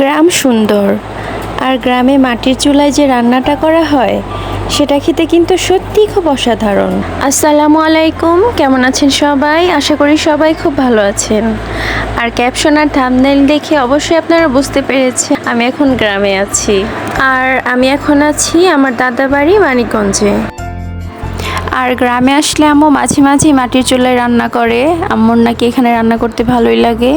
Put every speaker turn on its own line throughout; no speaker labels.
গ্রাম সুন্দর। আর গ্রামে মাটির চুলায় যে রান্নাটা করা হয় সেটা খেতে কিন্তু সত্যিই খুব অসাধারণ। আসসালামু আলাইকুম কেমন আছেন সবাই? আশা করি সবাই খুব ভালো আছেন। আর ক্যাপশন আর থামনেল দেখে অবশ্যই আপনারা বুঝতে পেরেছেন আমি এখন গ্রামে আছি। আর আমি এখন আছি আমার দাদা বাড়ি মানিকগঞ্জে। আর গ্রামে আসলে আম্মু মাঝে মাঝে মাটির চুলায় রান্না করে। আম্মুর নাকি এখানে রান্না করতে ভালোই লাগে।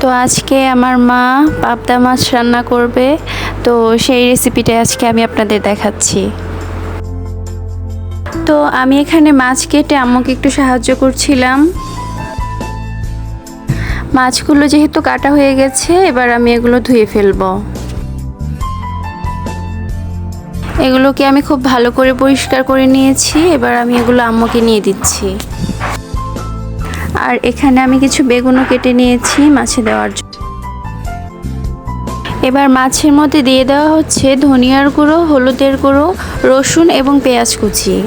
তো আজকে আমার মা পাবদা মাছ রান্না করবে। তো সেই রেসিপিটাই আজকে আমি আপনাদের দেখাচ্ছি। তো আমি এখানে মাছ কেটে আম্মুকে একটু সাহায্য করছিলাম। মাছগুলো যেহেতু কাটা হয়ে গেছে, এবার আমি এগুলো ধুয়ে ফেলব। এগুলোকে আমি খুব ভালো করে পরিষ্কার করে নিয়েছি। এবার আমি এগুলো আম্মুকে নিয়ে দিচ্ছি। আর এখানে আমি কিছু বেগুনও কেটে নিয়েছি মাছে দেওয়ার জন্য। এবার মাছের মধ্যে দিয়ে দেওয়া হচ্ছে ধনিয়ার গুঁড়ো, হলুদের গুঁড়ো, রসুন এবং পেঁয়াজ কুচি।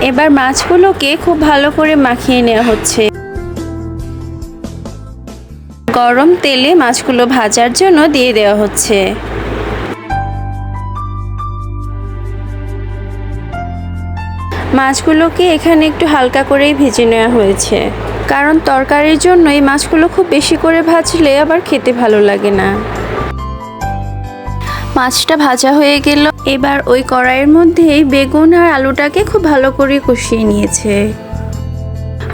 এবার মাছগুলোকে খুব ভালো করে মাখিয়ে নেওয়া হচ্ছে। গরম তেলে মাছগুলো ভাজার জন্য দিয়ে দেওয়া হচ্ছে। মাছগুলোকে এখানে একটু হালকা করেই ভেজে নেওয়া হয়েছে। কারণ তরকারির জন্য এই মাছগুলো খুব বেশি করে ভাজলে আবার খেতে ভালো লাগে না। মাছটা ভাজা হয়ে গেল। এবার ওই কড়াইয়ের মধ্যেই বেগুন আর আলুটাকে খুব ভালো করে কষিয়ে নিয়েছে।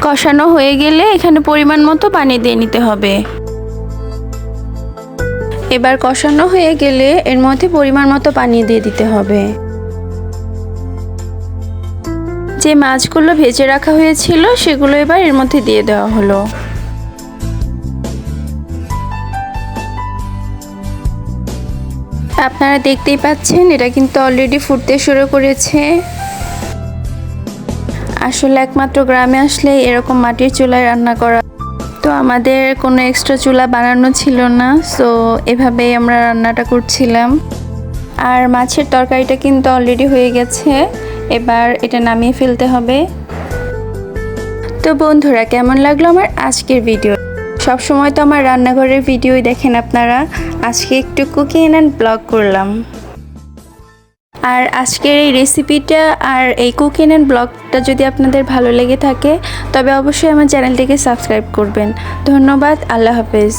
কষানো হয়ে গেলে এখানে পরিমাণ মতো পানি দিয়ে নিতে হবে। এবার কষানো হয়ে গেলে এর মধ্যে পরিমাণ মতো পানি দিয়ে দিতে হবে। যে মাছগুলো ভেজে রাখা হয়েছিল সেগুলো এবার এর মধ্যে দিয়ে দেওয়া হলো। আপনারা দেখতেই পাচ্ছেন, এটা কিন্তু অলরেডি ফুটতে শুরু করেছে। আসলে একমাত্র গ্রামে আসলে এরকম মাটির চুলায় রান্না করা তো আমাদের কোনো এক্সট্রা চুলা বানানো ছিল না সো এভাবেই আমরা রান্নাটা করছিলাম। আর মাছের তরকারিটা কিন্তু অলরেডি হয়ে গেছে। এবার এটা নামিয়ে ফেলতে হবে। তো বন্ধুরা, কেমন লাগল আমার আজকের ভিডিও? সব সময় তো আমার রান্নাঘরের ভিডিওই দেখেন আপনারা। আজকে একটু কুকিং অ্যান্ড ব্লগ করলাম। আর আজকের এই রেসিপিটা আর এই কুকিং অ্যান্ড ব্লগটা যদি আপনাদের ভালো লেগে থাকে, তবে অবশ্যই আমার চ্যানেলটিকে সাবস্ক্রাইব করবেন। ধন্যবাদ, আল্লাহ হাফেজ।